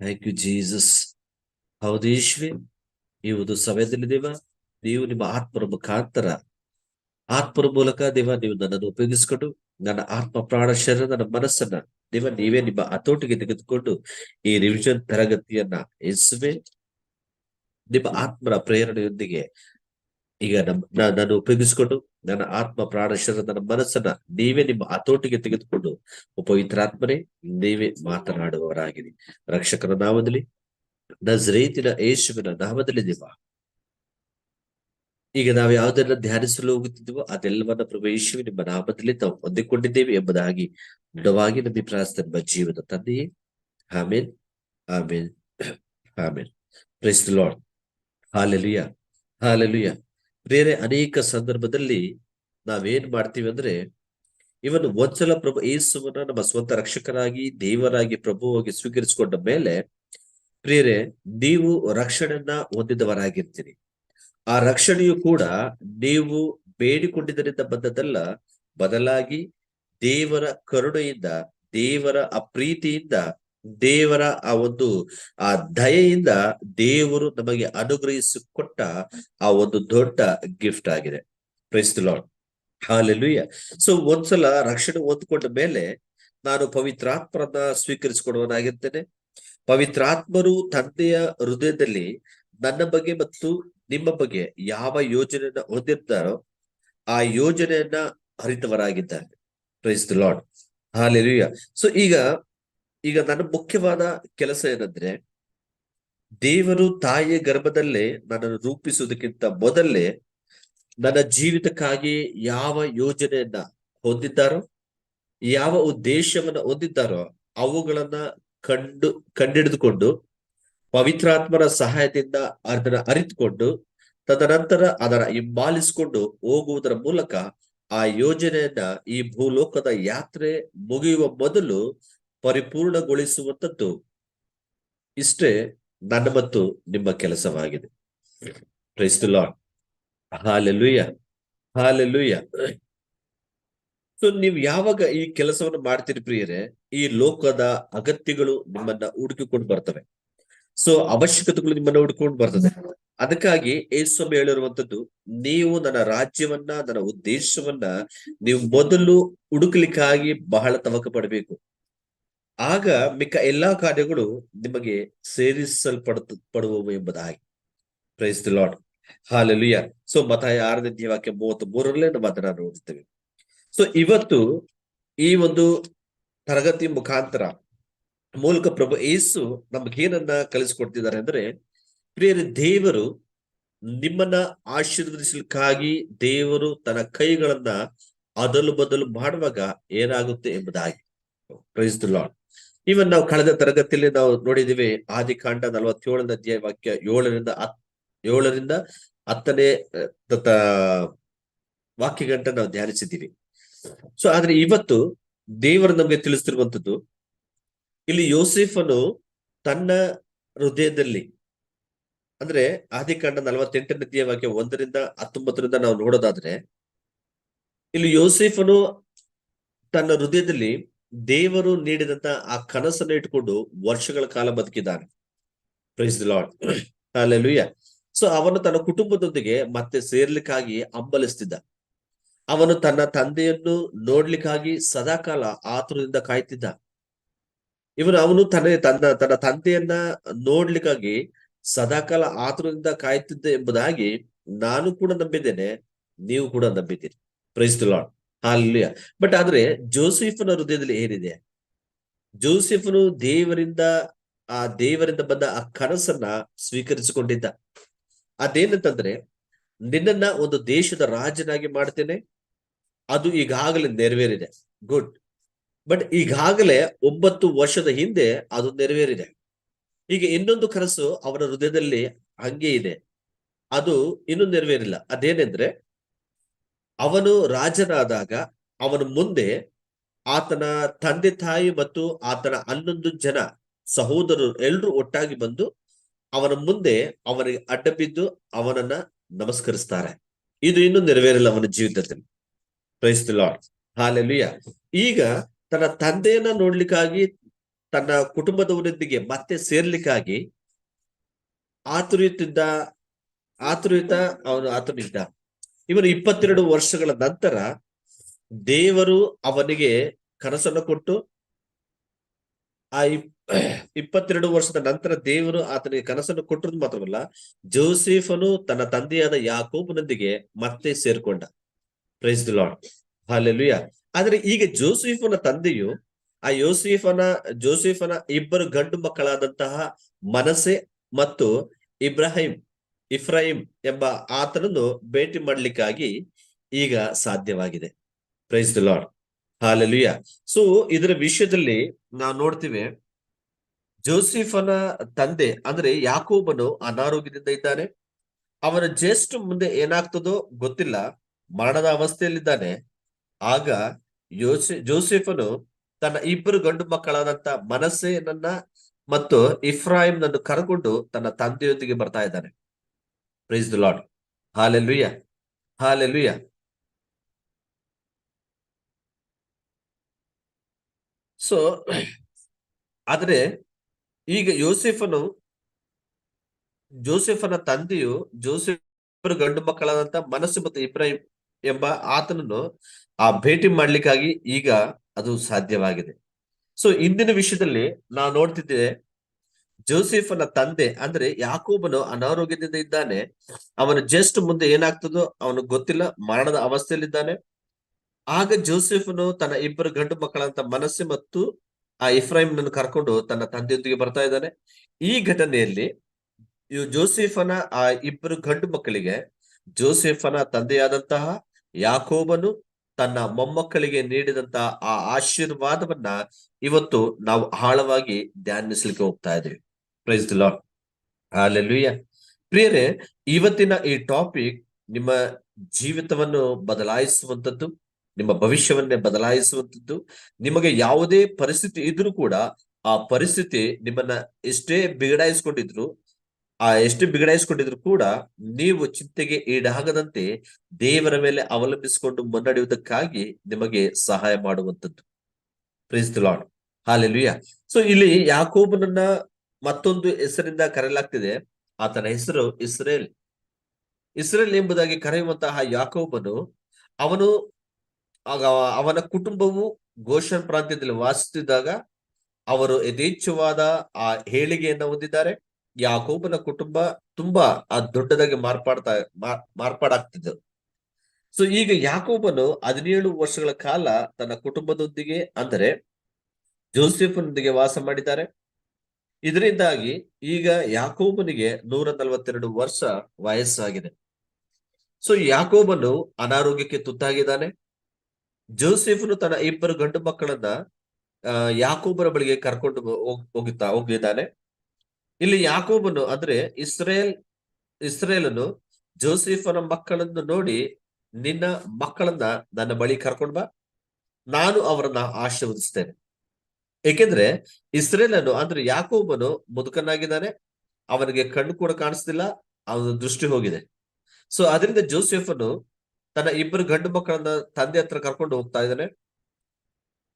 Thank you Jesus ಹೌದು ಯೇಸುವೆ ಈ ಒಂದು ಸಮಯದಲ್ಲಿ ದೇವ, ನೀವು ನಿಮ್ಮ ಆತ್ಮರ ಮುಖಾಂತರ ಆತ್ಮರ ಮೂಲಕ ದೇವ, ನೀವು ನನ್ನನ್ನು ಉಪಯೋಗಿಸಿಕೊಂಡು ನನ್ನ ಆತ್ಮ, ಪ್ರಾಣ, ಶರೀರ, ನನ್ನ ಮನಸ್ಸನ್ನ ದೇವ, ನೀವೇ ನಿಮ್ಮ ಹತೋಟಿಗೆ ತೆಗೆದುಕೊಂಡು ಈ ರಿವಿಷನ್ ತರಗತಿಯನ್ನ ಯೇಸುವೆ ನಿಮ್ಮ ಆತ್ಮರ ಪ್ರೇರಣೆಯೊಂದಿಗೆ ಈಗ ನಮ್ಮ ನಾನು ಉಪಯೋಗಿಸಿಕೊಂಡು ನನ್ನ ಆತ್ಮ ಪ್ರಾಣ ನನ್ನ ಮನಸ್ಸನ್ನ ನೀವೇ ನಿಮ್ಮ ಹತೋಟಿಗೆ ತೆಗೆದುಕೊಂಡು ಉಪವಿತ್ರಾತ್ಮನೇ ನೀವೇ ಮಾತನಾಡುವವರಾಗಿರಿ. ರಕ್ಷಕನ ನಾಮದಲ್ಲಿ, ನಜ್ರೇತಿನ ಯೇಸುವಿನ ನಾಮದಲ್ಲಿ ನಿಮ್ಮ ಈಗ ನಾವು ಯಾವುದೆಲ್ಲ ಧ್ಯಾನಿಸಲು ಹೋಗುತ್ತಿದ್ದೀವೋ ಅದೆಲ್ಲವನ್ನ ಪ್ರಭು ಯೇಸುವೆ ನಿಮ್ಮ ನಾಮದಲ್ಲಿ ತಾವು ಹೊಂದಿಕೊಂಡಿದ್ದೇವೆ ಎಂಬುದಾಗಿ ದೃಢವಾಗಿ ನಂಬಿ ಪ್ರಾಸ್ತ ನಮ್ಮ ಜೀವನ ತಂದೆಯೇ. Amen amen amen. Praise Lord hallelujah hallelujah ಬೇರೆ ಅನೇಕ ಸಂದರ್ಭದಲ್ಲಿ ನಾವೇನ್ ಮಾಡ್ತೀವಿ ಅಂದ್ರೆ, ಇವನ್ ಒಂದ್ಸಲ ಪ್ರಭು ಯೇಸುವನ್ನ ನಮ್ಮ ಸ್ವಂತ ರಕ್ಷಕರಾಗಿ ದೇವರಾಗಿ, ಪ್ರಭುವಾಗಿ ಸ್ವೀಕರಿಸಿಕೊಂಡ ಮೇಲೆ, ಪ್ರಿಯರೇ, ನೀವು ರಕ್ಷಣೆಯನ್ನ ಹೊಂದಿದವರಾಗಿರ್ತೀರಿ. ಆ ರಕ್ಷಣೆಯು ಕೂಡ ನೀವು ಬೇಡಿಕೊಂಡಿದ್ದರಿಂದ ಬಂದದಲ್ಲ ಬದಲಾಗಿ ದೇವರ ಕರುಣೆಯಿಂದ, ದೇವರ ಆ ಪ್ರೀತಿಯಿಂದ ದೇವರ ಆ ಒಂದು, ಆ ದಯೆಯಿಂದ ದೇವರು ನಮಗೆ ಅನುಗ್ರಹಿಸಿಕೊಟ್ಟ ಆ ಒಂದು ದೊಡ್ಡ ಗಿಫ್ಟ್ ಆಗಿದೆ. ಪ್ರೈಸ್ ಲಾರ್ಡ್ ಹಾಲೆಲುಯ್ಯ ಸೊ ಒಂದ್ಸಲ ರಕ್ಷಣೆ ಹೊಂದ್ಕೊಂಡ ಮೇಲೆ ನಾನು ಪವಿತ್ರಾತ್ಮರನ್ನ ಸ್ವೀಕರಿಸಿಕೊಡುವನಾಗಿರ್ತೇನೆ. ಪವಿತ್ರಾತ್ಮರು ತಂದೆಯ ಹೃದಯದಲ್ಲಿ ನನ್ನ ಬಗ್ಗೆ ಮತ್ತು ನಿಮ್ಮ ಬಗ್ಗೆ ಯಾವ ಯೋಜನೆಯನ್ನ ಹೊಂದಿರ್ತಾರೋ ಆ ಯೋಜನೆಯನ್ನ ಹರಿತವರಾಗಿದ್ದಾರೆ ಪ್ರೈಸ್ ಲಾರ್ಡ್ ಹಾಲೆಲುಯ್ಯ ಸೊ ಈಗ ಈಗ ನನ್ನ ಮುಖ್ಯವಾದ ಕೆಲಸ ಏನಂದ್ರೆ, ದೇವರು ತಾಯಿಯ ಗರ್ಭದಲ್ಲೇ ನನ್ನನ್ನು ರೂಪಿಸುವುದಕ್ಕಿಂತ ಮೊದಲೇ ನನ್ನ ಜೀವಿತಕ್ಕಾಗಿ ಯಾವ ಯೋಜನೆಯನ್ನ ಹೊಂದಿದ್ದಾರೋ, ಯಾವ ಉದ್ದೇಶವನ್ನ ಹೊಂದಿದ್ದಾರೋ ಅವುಗಳನ್ನ ಕಂಡು ಕಂಡಿಡಿದುಕೊಂಡು ಪವಿತ್ರಾತ್ಮರ ಸಹಾಯದಿಂದ ಅದನ್ನ ಅರಿತುಕೊಂಡು, ತದನಂತರ ಅದರ ಹಿಂಬಾಲಿಸಿಕೊಂಡು ಹೋಗುವುದರ ಮೂಲಕ ಆ ಯೋಜನೆಯನ್ನ ಈ ಭೂಲೋಕದ ಯಾತ್ರೆ ಮುಗಿಯುವ ಮೊದಲು ಪರಿಪೂರ್ಣಗೊಳಿಸುವಂತದ್ದು ಇಷ್ಟೇ ನನ್ನ ಮತ್ತು ನಿಮ್ಮ ಕೆಲಸವಾಗಿದೆ. ಕ್ರೈಸ್ತ ಲಾಡ್ ಹಾಲೆಲುಯ್ಯ ಹಾಲೆಲುಯ್ಯ ಸೊ ನೀವು ಯಾವಾಗ ಈ ಕೆಲಸವನ್ನು ಮಾಡ್ತೀರಿ ಪ್ರಿಯರೇ, ಈ ಲೋಕದ ಅಗತ್ಯಗಳು ನಿಮ್ಮನ್ನ ಹುಡುಕಿಕೊಂಡು ಬರ್ತವೆ. ಸೊ ಅವಶ್ಯಕತೆಗಳು ನಿಮ್ಮನ್ನ ಹುಡುಕೊಂಡು ಬರ್ತದೆ. ಅದಕ್ಕಾಗಿ ಏಸ್ವಾಮಿ ಹೇಳಿರುವಂತದ್ದು ನೀವು ನನ್ನ ರಾಜ್ಯವನ್ನ, ನನ್ನ ಉದ್ದೇಶವನ್ನ ನೀವು ಮೊದಲು ಹುಡುಕ್ಲಿಕ್ಕಾಗಿ ಬಹಳ ತವಕ ಪಡಬೇಕು ಆಗ ಮಿಕ್ಕ ಎಲ್ಲಾ ಕಾರ್ಯಗಳು ನಿಮಗೆ ಸೇರಿಸಲ್ಪಡ ಪಡುವವು ಎಂಬುದಾಗಿ. Praise the Lord hallelujah so ಮತ ಆರನೇ ವಾಕ್ಯ ಮೂವತ್ತ್ ಮೂರರಲ್ಲೇ ನಮ್ಮ ಅದನ್ನ ನೋಡುತ್ತೇವೆ. ಸೊ ಇವತ್ತು ಈ ಒಂದು ತರಗತಿ ಮುಖಾಂತರ ಮೂಲಕ ಪ್ರಭು ಏಸು ನಮಗೇನನ್ನ ಕಲಿಸಿಕೊಡ್ತಿದ್ದಾರೆ ಅಂದ್ರೆ, ಪ್ರಿಯರ, ದೇವರು ನಿಮ್ಮನ್ನ ಆಶೀರ್ವದಿಸಲಿಕ್ಕಾಗಿ ದೇವರು ತನ್ನ ಕೈಗಳನ್ನ ಅದಲು ಬದಲು ಮಾಡುವಾಗ ಏನಾಗುತ್ತೆ ಎಂಬುದಾಗಿ. ಪ್ರೈಸ್ ದ ಲಾರ್ಡ್ ಇವನ್ ನಾವು ಕಳೆದ ತರಗತಿಯಲ್ಲಿ ನಾವು ನೋಡಿದೀವಿ ಆದಿಕಾಂಡ ನಲವತ್ತೇಳನ ಅಧ್ಯಾಯ ವಾಕ್ಯ ಏಳರಿಂದ ಏಳರಿಂದ ಹತ್ತನೇ ತತ ವಾಕ್ಯ ಗಂಟ ನಾವು ಧ್ಯಾನಿಸಿದ್ದೀವಿ. ಸೊ ಆದ್ರೆ ಇವತ್ತು ದೇವರು ನಮ್ಗೆ ತಿಳಿಸ್ತಿರುವಂತದ್ದು ಇಲ್ಲಿ ಯೋಸೆಫನು ತನ್ನ ಹೃದಯದಲ್ಲಿ, ಅಂದ್ರೆ ಆದಿಕಾಂಡ ನಲವತ್ತೆಂಟನೇ ವಾಕ್ಯ ಒಂದರಿಂದ ಹತ್ತೊಂಬತ್ತರಿಂದ ನಾವು ನೋಡೋದಾದ್ರೆ, ಇಲ್ಲಿ ಯೋಸೆಫನು ತನ್ನ ಹೃದಯದಲ್ಲಿ ದೇವರು ನೀಡಿದಂತ ಆ ಕನಸನ್ನು ಇಟ್ಕೊಂಡು ವರ್ಷಗಳ ಕಾಲ ಬದುಕಿದ್ದಾನೆ. Praise the Lord hallelujah so ಅವನು ತನ್ನ ಕುಟುಂಬದೊಂದಿಗೆ ಮತ್ತೆ ಸೇರ್ಲಿಕ್ಕಾಗಿ ಅಂಬಲಿಸ್ತಿದ್ದ ಅವನು ತನ್ನ ತಂದೆಯನ್ನು ನೋಡ್ಲಿಕ್ಕಾಗಿ ಸದಾಕಾಲ ಆತುರದಿಂದ ಕಾಯ್ತಿದ್ದ. ಇವನು, ಅವನು ತನ್ನ ತನ್ನ ತನ್ನ ತಂದೆಯನ್ನ ನೋಡ್ಲಿಕ್ಕಾಗಿ ಸದಾಕಾಲ ಆತುರದಿಂದ ಕಾಯ್ತಿದ್ದ ಎಂಬುದಾಗಿ ನಾನು ಕೂಡ ನಂಬಿದ್ದೇನೆ, ನೀವು ಕೂಡ ನಂಬಿದ್ದೀರಿ. Praise the Lord hallelujah. But ಆದ್ರೆ ಜೋಸೆಫ್ನ ಹೃದಯದಲ್ಲಿ ಏನಿದೆ? ಜೋಸೆಫ್ನು ದೇವರಿಂದ, ಆ ದೇವರಿಂದ ಬಂದ ಆ ಕನಸನ್ನ ಸ್ವೀಕರಿಸಿಕೊಂಡಿದ್ದ. ಅದೇನಂತಂದ್ರೆ, ನಿನ್ನನ್ನ ಒಂದು ದೇಶದ ರಾಜನಾಗಿ ಮಾಡ್ತೇನೆ. ಅದು ಈಗಾಗಲೇ ನೆರವೇರಿದೆ. ಗುಡ್ ಬಟ್ ಈಗಾಗಲೇ ಒಂಬತ್ತು ವರ್ಷದ ಹಿಂದೆ ಅದು ನೆರವೇರಿದೆ. ಈಗ ಇನ್ನೊಂದು ಕನಸು ಅವರ ಹೃದಯದಲ್ಲಿ ಹಂಗೆ ಇದೆ. ಅದು ಇನ್ನೂ ನೆರವೇರಿಲ್ಲ. ಅದೇನೆಂದ್ರೆ ಅವನು ರಾಜನಾದಾಗ ಅವನ ಮುಂದೆ ಆತನ ತಂದೆ ತಾಯಿ ಮತ್ತು ಆತನ ಹನ್ನೊಂದು ಜನ ಸಹೋದರರು ಎಲ್ಲರೂ ಒಟ್ಟಾಗಿ ಬಂದು ಅವನ ಮುಂದೆ ಅವನಿಗೆ ಅಡ್ಡ ಬಿದ್ದು ಅವನನ್ನ ನಮಸ್ಕರಿಸ್ತಾರೆ. ಇದು ಇನ್ನೂ ನೆರವೇರಿಲ್ಲ ಅವನ ಜೀವಿತದಲ್ಲಿ. ಪ್ರೈಸ್ ದಿ ಲಾರ್ಡ್ ಹಾಲೆಲುಯ್ಯ ಈಗ ತನ್ನ ತಂದೆಯನ್ನ ನೋಡ್ಲಿಕ್ಕಾಗಿ, ತನ್ನ ಕುಟುಂಬದವರೊಂದಿಗೆ ಮತ್ತೆ ಸೇರ್ಲಿಕ್ಕಾಗಿ ಆತುರಿಯುತ್ತಿದ್ದ ಆತುರಿತ ಅವನು ಆತುರಿದ್ದ ಇವನು ಇಪ್ಪತ್ತೆರಡು ವರ್ಷಗಳ ನಂತರ ದೇವರು ಅವನಿಗೆ ಕನಸನ್ನು ಕೊಟ್ಟು ಆ ಇಪ್ಪತ್ತೆರಡು ವರ್ಷದ ನಂತರ ದೇವರು ಆತನಿಗೆ ಕನಸನ್ನು ಕೊಟ್ಟರು ಮಾತ್ರವಲ್ಲ, ಜೋಸೆಫನು ತನ್ನ ತಂದೆಯಾದ ಯಾಕೋಬನೊಂದಿಗೆ ಮತ್ತೆ ಸೇರ್ಕೊಂಡ. ಪ್ರೈಸ್ ದಿ ಲಾರ್ಡ್ ಹಾಲೆಲುಯ ಆದ್ರೆ ಈಗ ಜೋಸೆಫನ ತಂದೆಯು, ಆ ಯೋಸೆಫನ, ಜೋಸೆಫನ ಇಬ್ಬರು ಗಂಡು ಮಕ್ಕಳಾದಂತಹ ಮನಸೆ ಮತ್ತು ಇಬ್ರಾಹಿಂ ಇಫ್ರಾಹಿಂ ಎಂಬ ಆತನನ್ನು ಭೇಟಿ ಮಾಡ್ಲಿಕ್ಕಾಗಿ ಈಗ ಸಾಧ್ಯವಾಗಿದೆ. Praise the Lord hallelujah so ಇದರ ವಿಷಯದಲ್ಲಿ ನಾವು ನೋಡ್ತೀವಿ, ಜೋಸೆಫನ ತಂದೆ ಅಂದ್ರೆ ಯಾಕೋಬನು ಅನಾರೋಗ್ಯದಿಂದ ಇದ್ದಾನೆ. ಅವನ ಜ್ಯೇಷ್ಠ ಮುಂದೆ ಏನಾಗ್ತದೋ ಗೊತ್ತಿಲ್ಲ, ಮರಣದ ಅವಸ್ಥೆಯಲ್ಲಿದ್ದಾನೆ. ಆಗ ಯೋಸಿ, ಜೋಸೆಫನು ತನ್ನ ಇಬ್ಬರು ಗಂಡು ಮಕ್ಕಳಾದಂತ ಮನಸ್ಸೇನನ್ನ ಮತ್ತು ಇಫ್ರಾಹಿಂನನ್ನು ಕರ್ಕೊಂಡು ತನ್ನ ತಂದೆಯೊಂದಿಗೆ ಬರ್ತಾ ಇದ್ದಾನೆ. Praise the Lord hallelujah hallelujah so ಆದರೆ ಈಗ ಯೋಸೆಫನು, ಜೋಸೆಫನ ತಂದೆಯು ಜೋಸೆಫ್ ಗಂಡು ಮಕ್ಕಳಾದಂತ ಮನಸ್ಸು ಮತ್ತು ಇಬ್ರಾಹಿಂ ಎಂಬ ಆತನನ್ನು ಆ ಭೇಟಿ ಮಾಡ್ಲಿಕ್ಕಾಗಿ ಈಗ ಅದು ಸಾಧ್ಯವಾಗಿದೆ. ಸೊ ಇಂದಿನ ವಿಷಯದಲ್ಲಿ ನಾವು ನೋಡ್ತಿದ್ದೇವೆ ಜೋಸೆಫನ ತಂದೆ ಅಂದ್ರೆ ಯಾಕೋಬನು ಅನಾರೋಗ್ಯದಿಂದ ಇದ್ದಾನೆ. ಅವನು ಜಸ್ಟ್ ಮುಂದೆ ಏನಾಗ್ತದೋ ಅವನು ಗೊತ್ತಿಲ್ಲ, ಮರಣದ ಅವಸ್ಥೆಯಲ್ಲಿದ್ದಾನೆ. ಆಗ ಜೋಸೆಫನು ತನ್ನ ಇಬ್ಬರು ಗಂಡು ಮಕ್ಕಳಂತ ಮನಸ್ಸು ಮತ್ತು ಆ ಇಫ್ರಾಹಿಂನನ್ನು ಕರ್ಕೊಂಡು ತನ್ನ ತಂದೆಯೊಂದಿಗೆ ಬರ್ತಾ ಇದ್ದಾನೆ. ಈ ಘಟನೆಯಲ್ಲಿ ಜೋಸೆಫನ ಆ ಇಬ್ಬರು ಗಂಡು ಮಕ್ಕಳಿಗೆ, ಜೋಸೆಫನ ತಂದೆಯಾದಂತಹ ಯಾಕೋಬನು ತನ್ನ ಮೊಮ್ಮಕ್ಕಳಿಗೆ ನೀಡಿದಂತಹ ಆ ಆಶೀರ್ವಾದವನ್ನ ಇವತ್ತು ನಾವು ಆಳವಾಗಿ ಧ್ಯಾನಿಸ್ಲಿಕ್ಕೆ ಹೋಗ್ತಾ ಇದ್ದೀವಿ. ಪ್ರೈಸ್ ದಿ ಲಾರ್ಡ್ ಹಾಲೆಲುಯ್ಯ ಪ್ರಿಯರೇ, ಇವತ್ತಿನ ಈ ಟಾಪಿಕ್ ನಿಮ್ಮ ಜೀವಿತವನ್ನು ಬದಲಾಯಿಸುವಂಥದ್ದು, ನಿಮ್ಮ ಭವಿಷ್ಯವನ್ನೇ ಬದಲಾಯಿಸುವಂಥದ್ದು, ನಿಮಗೆ ಯಾವುದೇ ಪರಿಸ್ಥಿತಿ ಇದ್ರೂ ಕೂಡ ಆ ಪರಿಸ್ಥಿತಿ ನಿಮ್ಮನ್ನ ಎಷ್ಟೇ ಬಿಗಡಾಯಿಸ್ಕೊಂಡಿದ್ರು, ಆ ಎಷ್ಟು ಬಿಗಡಾಯಿಸ್ಕೊಂಡಿದ್ರು ಕೂಡ ನೀವು ಚಿಂತೆಗೆ ಈಡಾಗದಂತೆ ದೇವರ ಮೇಲೆ ಅವಲಂಬಿಸಿಕೊಂಡು ಮುನ್ನಡೆಯುವುದಕ್ಕಾಗಿ ನಿಮಗೆ ಸಹಾಯ ಮಾಡುವಂಥದ್ದು. Praise the lord hallelujah so ಇಲ್ಲಿ ಯಾಕೋಬನನ್ನ ಮತ್ತೊಂದು ಹೆಸರಿಂದ ಕರೆಯಲಾಗ್ತಿದೆ. ಆತನ ಹೆಸರು ಇಸ್ರೇಲ್. ಇಸ್ರೇಲ್ ಎಂಬುದಾಗಿ ಕರೆಯುವಂತಹ ಯಾಕೋಬನು ಅವನು ಅವನ ಕುಟುಂಬವು ಗೋಷನ್ ಪ್ರಾಂತ್ಯದಲ್ಲಿ ವಾಸಿಸುತ್ತಿದ್ದಾಗ ಅವರು ಯಥೇಚ್ಛವಾದ ಆ ಹೇಳಿಗೆಯನ್ನು ಹೊಂದಿದ್ದಾರೆ. ಯಾಕೋಬನ ಕುಟುಂಬ ತುಂಬಾ ಆ ದೊಡ್ಡದಾಗಿ ಮಾರ್ಪಾಡ್ತಾ ಮಾರ್ಪಾಡಾಗ್ತಿದ್ದರು ಸೊ ಈಗ ಯಾಕೋಬನು ಹದಿನೇಳು ವರ್ಷಗಳ ಕಾಲ ತನ್ನ ಕುಟುಂಬದೊಂದಿಗೆ, ಅಂದರೆ ಜೋಸೆಫ್ನೊಂದಿಗೆ ವಾಸ ಮಾಡಿದ್ದಾರೆ. ಇದರಿಂದಾಗಿ ಈಗ ಯಾಕೋಬನಿಗೆ ನೂರ ನಲವತ್ತೆರಡು ವರ್ಷ ವಯಸ್ಸಾಗಿದೆ. ಸೊ ಯಾಕೋಬನು ಅನಾರೋಗ್ಯಕ್ಕೆ ತುತ್ತಾಗಿದ್ದಾನೆ. ಜೋಸೆಫ್ನು ತನ್ನ ಇಬ್ಬರು ಗಂಡು ಮಕ್ಕಳನ್ನ ಯಾಕೋಬನ ಬಳಿಗೆ ಕರ್ಕೊಂಡು ಹೋಗುತ್ತಾ, ಹೋಗಿದ್ದಾನೆ. ಇಲ್ಲಿ ಯಾಕೋಬನು ಅಂದ್ರೆ ಇಸ್ರೇಲ್, ಇಸ್ರೇಲನು ಜೋಸೆಫನ ಮಕ್ಕಳನ್ನು ನೋಡಿ, ನಿನ್ನ ಮಕ್ಕಳನ್ನ ನನ್ನ ಬಳಿ ಕರ್ಕೊಂಡ್ ಬಾ. ನಾನು ಅವರನ್ನ ಆಶೀರ್ವದಿಸ್ತೇನೆ. ಏಕೆಂದ್ರೆ ಇಸ್ರೇಲನು ಅಂದ್ರೆ ಯಾಕೋಬನು ಮುದುಕನಾಗಿದ್ದಾನೆ, ಅವನಿಗೆ ಕಣ್ಣು ಕೂಡ ಕಾಣಿಸ್ತಿಲ್ಲ, ಅವನ ದೃಷ್ಟಿ ಹೋಗಿದೆ. ಸೊ ಅದರಿಂದ ಜೋಸೆಫನು ತನ್ನ ಇಬ್ಬರು ಗಂಡು ಮಕ್ಕಳನ್ನ ತಂದೆ ಹತ್ರ ಕರ್ಕೊಂಡು ಹೋಗ್ತಾ ಇದ್ದಾನೆ.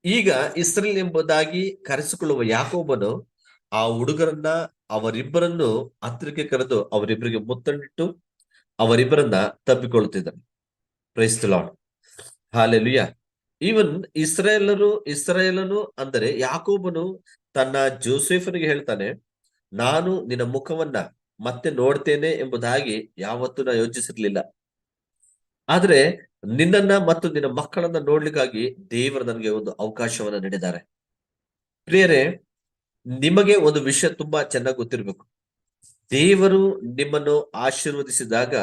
ಈಗ ಇಸ್ರೇಲ್ ಎಂಬುದಾಗಿ ಕರೆಸಿಕೊಳ್ಳುವ ಯಾಕೋಬನು ಆ ಹುಡುಗರನ್ನ, ಅವರಿಬ್ಬರನ್ನು ಹತ್ತಿರಕ್ಕೆ ಕರೆದು ಅವರಿಬ್ಬರಿಗೆ ಮುತ್ತಂಡಿಟ್ಟು ಅವರಿಬ್ಬರನ್ನ ತಬ್ಬಿಕೊಳ್ಳುತ್ತಿದ್ದಾನೆ. ಪ್ರೈಸ್ ಹಾಲೆಲುಯ್ಯ ಹಾಲೆಲುಯ ಈವನ್ ಇಸ್ರೇಲರು, ಇಸ್ರೇಲನು ಅಂದರೆ ಯಾಕೋಬನು ತನ್ನ ಜೋಸೆಫನಿಗೆ ಹೇಳ್ತಾನೆ, ನಾನು ನಿನ್ನ ಮುಖವನ್ನ ಮತ್ತೆ ನೋಡ್ತೇನೆ ಎಂಬುದಾಗಿ ಯಾವತ್ತೂ ನಾ ಯೋಚಿಸಿರ್ಲಿಲ್ಲ. ಆದ್ರೆ ನಿನ್ನನ್ನ ಮತ್ತು ನಿನ್ನ ಮಕ್ಕಳನ್ನ ನೋಡ್ಲಿಕ್ಕಾಗಿ ದೇವರು ನನಗೆ ಒಂದು ಅವಕಾಶವನ್ನ ನೀಡಿದ್ದಾರೆ. ಪ್ರಿಯರೇ, ನಿಮಗೆ ಒಂದು ವಿಷಯ ತುಂಬಾ ಚೆನ್ನಾಗಿ ಗೊತ್ತಿರ್ಬೇಕು. ದೇವರು ನಿಮ್ಮನ್ನು ಆಶೀರ್ವದಿಸಿದಾಗ,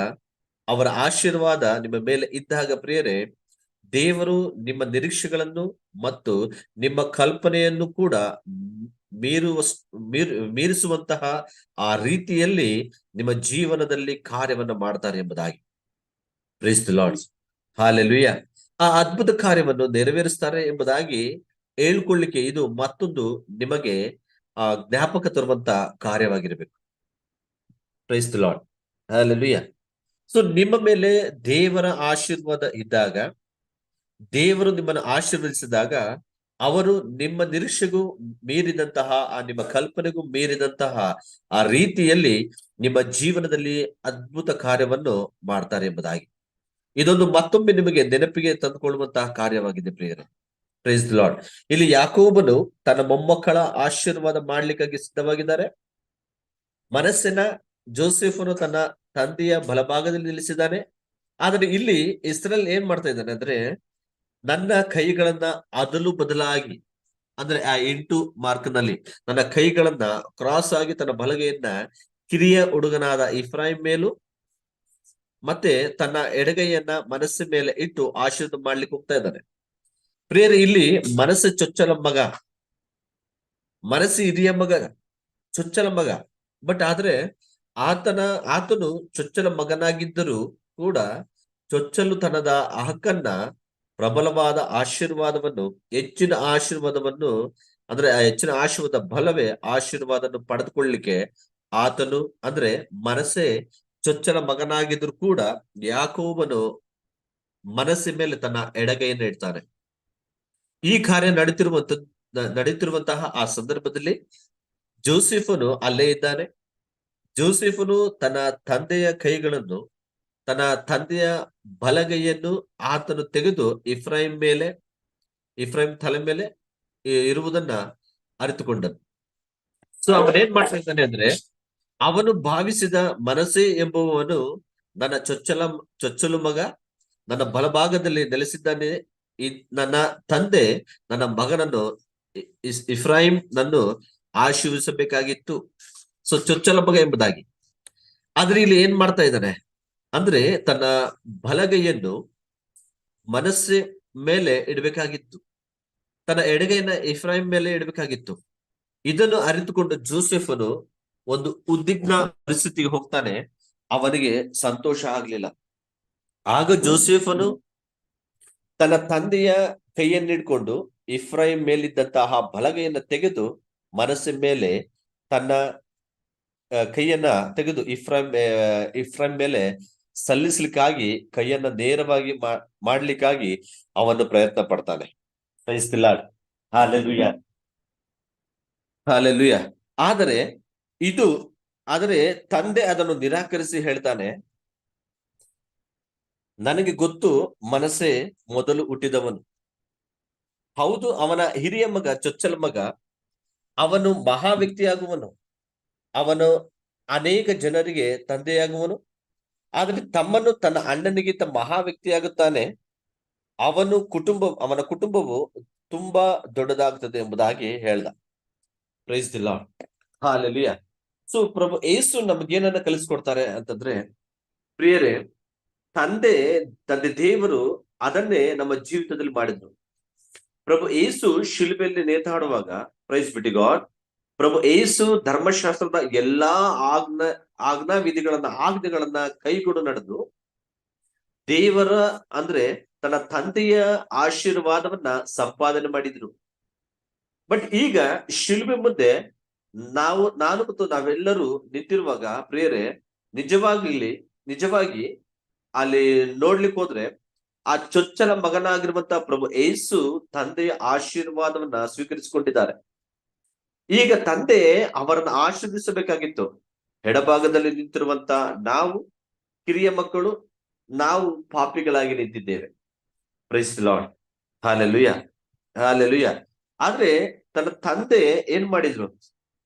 ಅವರ ಆಶೀರ್ವಾದ ನಿಮ್ಮ ಮೇಲೆ ಇದ್ದಾಗ ಪ್ರಿಯರೇ ದೇವರು ನಿಮ್ಮ ನಿರೀಕ್ಷೆಗಳನ್ನು ಮತ್ತು ನಿಮ್ಮ ಕಲ್ಪನೆಯನ್ನು ಕೂಡ ಮೀರುವ ಮೀರ್, ಮೀರಿಸುವಂತಹ ಆ ರೀತಿಯಲ್ಲಿ ನಿಮ್ಮ ಜೀವನದಲ್ಲಿ ಕಾರ್ಯವನ್ನು ಮಾಡ್ತಾರೆ ಎಂಬುದಾಗಿ. ಪ್ರೀಸ್ ಲಾರ್ಡ್ಸ್ ಹಾಲೆಲುಯ್ಯ ಆ ಅದ್ಭುತ ಕಾರ್ಯವನ್ನು ನೆರವೇರಿಸ್ತಾರೆ ಎಂಬುದಾಗಿ ಹೇಳ್ಕೊಳ್ಳಿಕ್ಕೆ ಇದು ಮತ್ತೊಂದು ನಿಮಗೆ, ಆ, ಜ್ಞಾಪಕ ತರುವಂತ ಕಾರ್ಯವಾಗಿರಬೇಕು. ಪ್ರೈಸ್ ಲಾರ್ಡ್ ಹಾಲೆಲುಯ್ಯ ಸೊ ನಿಮ್ಮ ಮೇಲೆ ದೇವರ ಆಶೀರ್ವಾದ ಇದ್ದಾಗ ದೇವರು ನಿಮ್ಮನ್ನು ಆಶೀರ್ವದಿಸಿದಾಗ ಅವರು ನಿಮ್ಮ ನಿರೀಕ್ಷೆಗೂ ಮೀರಿದಂತಹ, ಆ ನಿಮ್ಮ ಕಲ್ಪನೆಗೂ ಮೀರಿದಂತಹ ಆ ರೀತಿಯಲ್ಲಿ ನಿಮ್ಮ ಜೀವನದಲ್ಲಿ ಅದ್ಭುತ ಕಾರ್ಯವನ್ನು ಮಾಡ್ತಾರೆ ಎಂಬುದಾಗಿ. ಇದೊಂದು ಮತ್ತೊಮ್ಮೆ ನಿಮಗೆ ನೆನಪಿಗೆ ತಂದುಕೊಳ್ಳುವಂತಹ ಕಾರ್ಯವಾಗಿದೆ ಪ್ರಿಯರೇ. ಪ್ರೈಸ್ ಲಾರ್ಡ್ ಇಲ್ಲಿ ಯಾಕೋಬನು ತನ್ನ ಮೊಮ್ಮಕ್ಕಳ ಆಶೀರ್ವಾದ ಮಾಡ್ಲಿಕ್ಕಾಗಿ ಸಿದ್ಧವಾಗಿದ್ದಾರೆ. ಮನಸ್ಸಿನ ಜೋಸೆಫನು ತನ್ನ ತಂದೆಯ ಬಲಭಾಗದಲ್ಲಿ ನಿಲ್ಲಿಸಿದ್ದಾನೆ. ಆದರೆ ಇಲ್ಲಿ ಇಸ್ರೇಲ್ ಏನ್ ಮಾಡ್ತಾ ಇದ್ದಾನೆ ಅಂದ್ರೆ ನನ್ನ ಕೈಗಳನ್ನ ಅದಲು ಬದಲಾಗಿ, ಅಂದ್ರೆ ಆ ಎಂಟು ಮಾರ್ಕ್ನಲ್ಲಿ ನನ್ನ ಕೈಗಳನ್ನ ಕ್ರಾಸ್ ಆಗಿ ತನ್ನ ಬಲಗೈಯನ್ನ ಕಿರಿಯ ಹುಡುಗನಾದ ಇಫ್ರಾಹಿಂ ಮೇಲೂ ಮತ್ತೆ ತನ್ನ ಎಡಗೈಯನ್ನ ಮನಸ್ಸಿನ ಮೇಲೆ ಇಟ್ಟು ಆಶೀರ್ವಾದ ಮಾಡ್ಲಿಕ್ಕೆ ಹೋಗ್ತಾ ಇದ್ದಾನೆ. ಪ್ರೇರ ಇಲ್ಲಿ ಮನಸ್ಸು ಚೊಚ್ಚಲ ಮಗ, ಮನಸ್ಸು ಹಿರಿಯ ಮಗ, ಚೊಚ್ಚಲ ಮಗ. ಬಟ್ ಆದ್ರೆ ಆತನ, ಆತನು ಚೊಚ್ಚಲ ಮಗನಾಗಿದ್ದರೂ ಕೂಡ ಚೊಚ್ಚಲುತನದ ಹಕ್ಕನ್ನ ಪ್ರಬಲವಾದ ಆಶೀರ್ವಾದವನ್ನು, ಹೆಚ್ಚಿನ ಆಶೀರ್ವಾದವನ್ನು, ಅಂದ್ರೆ ಆ ಹೆಚ್ಚಿನ ಆಶೀರ್ವಾದ ಬಲವೇ ಆಶೀರ್ವಾದವನ್ನು ಪಡೆದುಕೊಳ್ಳಿಕ್ಕೆ ಆತನು, ಅಂದ್ರೆ ಮನಸ್ಸೇ ಚೊಚ್ಚಲ ಮಗನಾಗಿದ್ರು ಕೂಡ ಯಾಕೋಬನು ಮನಸ್ಸಿನ ಮೇಲೆ ತನ್ನ ಎಡಗೈಯನ್ನು ಇಡ್ತಾನೆ. ಈ ಕಾರ್ಯ ನಡೀತಿರುವಂತ ನಡೀತಿರುವಂತಹ ಆ ಸಂದರ್ಭದಲ್ಲಿ ಜೋಸೆಫನು ಅಲ್ಲೇ ಇದ್ದಾನೆ. ಜೋಸೆಫನು ತನ್ನ ತಂದೆಯ ಕೈಗಳನ್ನು ತನ್ನ ತಂದೆಯ ಬಲಗೈಯನ್ನು ಆತನು ತೆಗೆದು ಇಫ್ರಾಹಿಂ ಮೇಲೆ ಇಫ್ರಾಹಿಂ ತಲೆ ಮೇಲೆ ಇರುವುದನ್ನ ಅರಿತುಕೊಂಡನು. ಸೊ ಅವನೇನ್ ಮಾಡ್ತಾ ಇದ್ದಾನೆ ಅಂದ್ರೆ, ಅವನು ಭಾವಿಸಿದ ಮನಸ್ಸೇ ಎಂಬುವನು ನನ್ನ ಚೊಚ್ಚಲ, ಚೊಚ್ಚಲು ಮಗ, ನನ್ನ ಬಲಭಾಗದಲ್ಲಿ ನೆಲೆಸಿದ್ದಾನೆ. ನನ್ನ ತಂದೆ ನನ್ನ ಮಗನನ್ನು ಇಫ್ರಾಹಿಂ ನನ್ನು ಆಶೀರ್ವಿಸಬೇಕಾಗಿತ್ತು. ಸೊ ಚೊಚ್ಚಲ ಮಗ ಎಂಬುದಾಗಿ. ಆದ್ರೆ ಇಲ್ಲಿ ಏನ್ ಮಾಡ್ತಾ ಇದ್ದಾನೆ? ಅಂದ್ರೆ ತನ್ನ ಬಲಗೈಯನ್ನು ಮನಸ್ಸೆ ಮೇಲೆ ಇಡಬೇಕಾಗಿತ್ತು. ತನ್ನ ಎಡಗೈನ ಇಫ್ರಾಹಿಂ ಮೇಲೆ ಇಡಬೇಕಾಗಿತ್ತು. ಇದನ್ನು ಅರಿತುಕೊಂಡ ಜೋಸೆಫನು ಒಂದು ಉದ್ವಿಗ್ನ ಪರಿಸ್ಥಿತಿಗೆ ಹೋಗ್ತಾನೆ. ಅವನಿಗೆ ಸಂತೋಷ ಆಗ್ಲಿಲ್ಲ. ಆಗ ಜೋಸೆಫನು ತನ್ನ ತಂದೆಯ ಕೈಯನ್ನಿಡ್ಕೊಂಡು ಇಫ್ರಾಹಿಂ ಮೇಲಿದ್ದಂತಹ ಬಲಗೈಯನ್ನು ತೆಗೆದು ಮನಸ್ಸಿನ ಮೇಲೆ ತನ್ನ ಕೈಯನ್ನ ತೆಗೆದು ಇಫ್ರಾಹಿಂ ಇಫ್ರಾಹಿಂ ಮೇಲೆ ಸಲ್ಲಿಸ್ಲಿಕ್ಕಾಗಿ, ಕೈಯನ್ನ ನೇರವಾಗಿ ಮಾಡ್ಲಿಕ್ಕಾಗಿ ಅವನು ಪ್ರಯತ್ನ ಪಡ್ತಾನೆ. ಹಾಲೆಲುಯ ಆದರೆ, ಇದು, ಆದರೆ ತಂದೆ ಅದನ್ನು ನಿರಾಕರಿಸಿ ಹೇಳ್ತಾನೆ, ನನಗೆ ಗೊತ್ತು, ಮನಸ್ಸೇ ಮೊದಲು ಹುಟ್ಟಿದವನು. ಹೌದು, ಅವನ ಹಿರಿಯ ಮಗ, ಚೊಚ್ಚಲ ಮಗ, ಅವನು ಮಹಾ ವ್ಯಕ್ತಿಯಾಗುವನು ಅವನು ಅನೇಕ ಜನರಿಗೆ ತಂದೆಯಾಗುವನು. ಆದ್ರೆ ತಮ್ಮನ್ನು ತನ್ನ ಅಣ್ಣನಿಗಿಂತ ಮಹಾ ವ್ಯಕ್ತಿಯಾಗುತ್ತಾನೆ. ಅವನು ಕುಟುಂಬ, ಅವನ ಕುಟುಂಬವು ತುಂಬಾ ದೊಡ್ಡದಾಗುತ್ತದೆ ಎಂಬುದಾಗಿ ಹೇಳ್ದ. ಪ್ರೈಸ್ ದಿಲ್ಲ ಹಾಲೆಲಿಯ ಸೊ ಪ್ರಭು ಏಸು ನಮ್ಗೇನನ್ನ ಕಲಿಸ್ಕೊಡ್ತಾರೆ ಅಂತಂದ್ರೆ, ಪ್ರಿಯರೇ, ತಂದೆ ತಂದೆ ದೇವರು ಅದನ್ನೇ ನಮ್ಮ ಜೀವಿತದಲ್ಲಿ ಮಾಡಿದ್ರು ಪ್ರಭು ಏಸು ಶಿಲ್ಬೆಯಲ್ಲಿ ನೇತಾಡುವಾಗ ಪ್ರೈಸ್ ಬಿಟಿ ಗಾಡ್ ಪ್ರಭು ಏಸು ಧರ್ಮಶಾಸ್ತ್ರದ ಎಲ್ಲಾ ಆಜ್ಞಾ ಆಜ್ಞಾ ವಿಧಿಗಳನ್ನ, ಆಜ್ಞೆಗಳನ್ನ ಕೈಗೊಂಡು ನಡೆದು ದೇವರ ಅಂದ್ರೆ ತನ್ನ ತಂದೆಯ ಆಶೀರ್ವಾದವನ್ನ ಸಂಪಾದನೆ ಮಾಡಿದ್ರು. ಬಟ್ ಈಗ ಶಿಲ್ಬೆ ಮುಂದೆ ನಾವು, ನಾನು ಮತ್ತು ನಾವೆಲ್ಲರೂ ನಿಂತಿರುವಾಗ ಪ್ರಿಯರೇ ನಿಜವಾಗಿ ನಿಜವಾಗಿ ಅಲ್ಲಿ ನೋಡ್ಲಿಕ್ಕೆ ಹೋದ್ರೆ ಆ ಚೊಚ್ಚಲ ಮಗನಾಗಿರುವಂತ ಪ್ರಭು ಏಸು ತಂದೆಯ ಆಶೀರ್ವಾದವನ್ನ ಸ್ವೀಕರಿಸಿಕೊಂಡಿದ್ದಾರೆ. ಈಗ ತಂದೆ ಅವರನ್ನು ಆಶ್ರದಿಸಬೇಕಾಗಿತ್ತು ಎಡಭಾಗದಲ್ಲಿ ನಿಂತಿರುವಂತ ನಾವು, ಕಿರಿಯ ಮಕ್ಕಳು, ನಾವು ಪಾಪಿಗಳಾಗಿ ನಿಂತಿದ್ದೇವೆ. ಪ್ರೈಸ್ ಲಾರ್ಡ್ ಹಾಲೆಲುಯ ಹಾಲೆಲುಯ ಆದ್ರೆ ತನ್ನ ತಂದೆ ಏನ್ ಮಾಡಿದ್ರು?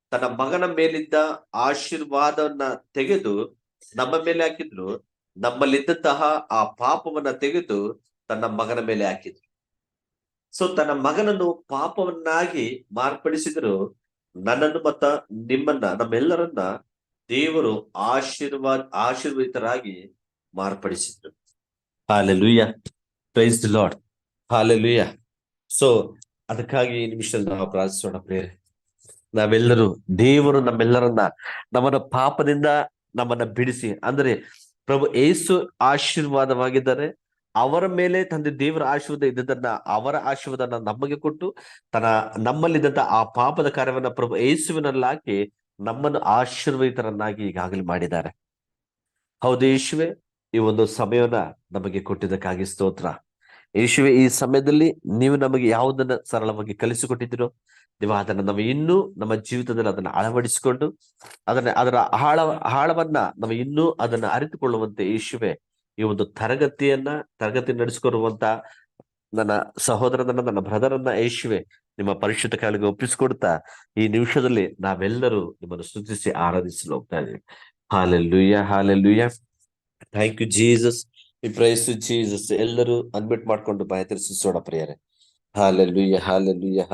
ತನ್ನ ಮಗನ ಮೇಲಿದ್ದ ಆಶೀರ್ವಾದವನ್ನ ತೆಗೆದು ನಮ್ಮ ಮೇಲೆ ಹಾಕಿದ್ರು. ನಮ್ಮಲ್ಲಿದ್ದಂತಹ ಆ ಪಾಪವನ್ನ ತೆಗೆದು ತನ್ನ ಮಗನ ಮೇಲೆ ಹಾಕಿದ್ರು. ಸೊ ತನ್ನ ಮಗನನ್ನು ಪಾಪವನ್ನಾಗಿ ಮಾರ್ಪಡಿಸಿದ್ರು. ನನ್ನನ್ನು ಮತ್ತ ನಿಮ್ಮನ್ನ, ನಮ್ಮೆಲ್ಲರನ್ನ ದೇವರು ಆಶೀರ್ವಾದ ಆಶೀರ್ವಿತರಾಗಿ ಮಾರ್ಪಡಿಸಿದ್ರು. Hallelujah praise the Lord hallelujah so ಅದಕ್ಕಾಗಿ ಈ ನಿಮಿಷದಲ್ಲಿ ನಾವು ಪ್ರಾರ್ಥಿಸೋಣ ಪ್ರೇರೆ ನಾವೆಲ್ಲರೂ ದೇವರು ನಮ್ಮೆಲ್ಲರನ್ನ ನಮ್ಮನ್ನ ಪಾಪದಿಂದ ನಮ್ಮನ್ನ ಬಿಡಿಸಿ, ಅಂದ್ರೆ ಪ್ರಭು ಏಸು ಆಶೀರ್ವಾದವಾಗಿದ್ದಾರೆ. ಅವರ ಮೇಲೆ ತಂದೆ ದೇವರ ಆಶೀರ್ವಾದ ಇದ್ದದನ್ನ ಅವರ ಆಶೀರ್ವಾದನ ನಮಗೆ ಕೊಟ್ಟು ತನ್ನ ನಮ್ಮಲ್ಲಿದ್ದಂತ ಆ ಪಾಪದ ಕಾರ್ಯವನ್ನ ಪ್ರಭು ಯೇಸುವಿನಲ್ಲಿ ಹಾಕಿ ನಮ್ಮನ್ನು ಆಶೀರ್ವದಿತರನ್ನಾಗಿ ಈಗಾಗಲೇ ಮಾಡಿದ್ದಾರೆ. ಹೌದು ಯೇಸುವೆ, ಈ ಒಂದು ಸಮಯವನ್ನ ನಮಗೆ ಕೊಟ್ಟಿದ್ದಕ್ಕಾಗಿ ಸ್ತೋತ್ರ. ಯೇಸುವೆ, ಈ ಸಮಯದಲ್ಲಿ ನೀವು ನಮಗೆ ಯಾವುದನ್ನ ಸರಳವಾಗಿ ಕಲಿಸಿಕೊಟ್ಟಿದ್ದೀರೋ, ನೀವು ಅದನ್ನ ನಾವು ಇನ್ನೂ ನಮ್ಮ ಜೀವಿತದಲ್ಲಿ ಅದನ್ನ ಅಳವಡಿಸಿಕೊಂಡು, ಅದನ್ನ ಅದರ ಆಳ, ಆಳವನ್ನ ನಾವು ಇನ್ನೂ ಅದನ್ನ ಅರಿತುಕೊಳ್ಳುವಂತೆ ಯೇಸುವೆ ಈ ಒಂದು ತರಗತಿಯನ್ನ, ತರಗತಿ ನಡೆಸಿಕೊಡುವಂತ ನನ್ನ ಸಹೋದರನನ್ನ, ನನ್ನ ಬ್ರದರನ್ನ ಯೇಸುವೆ ನಿಮ್ಮ ಪರಿಶುದ್ಧ ಕಾಲಿಗೆ ಒಪ್ಪಿಸಿಕೊಡ್ತಾ ಈ ನಿಮಿಷದಲ್ಲಿ ನಾವೆಲ್ಲರೂ ನಿಮ್ಮನ್ನು ಸ್ತುತಿಸಿ ಆರಾಧಿಸಲು ಹೋಗ್ತಾ ಇದ್ದೀವಿ. Hallelujah hallelujah. Thank you Jesus ಈ ಪ್ರೈಸ್ ಜೀಸಸ್ ಎಲ್ಲರೂ ಅನ್ಮಿಟ್ ಮಾಡ್ಕೊಂಡು ಬಾಯ ತಿರ್ಸಿಸೋಣ ಪ್ರಿಯರೇ ಹಾಲೆಲ್ಲೂಯ್ಯ ಹಾಲೆಲ್ಲೂಯ್ಯ.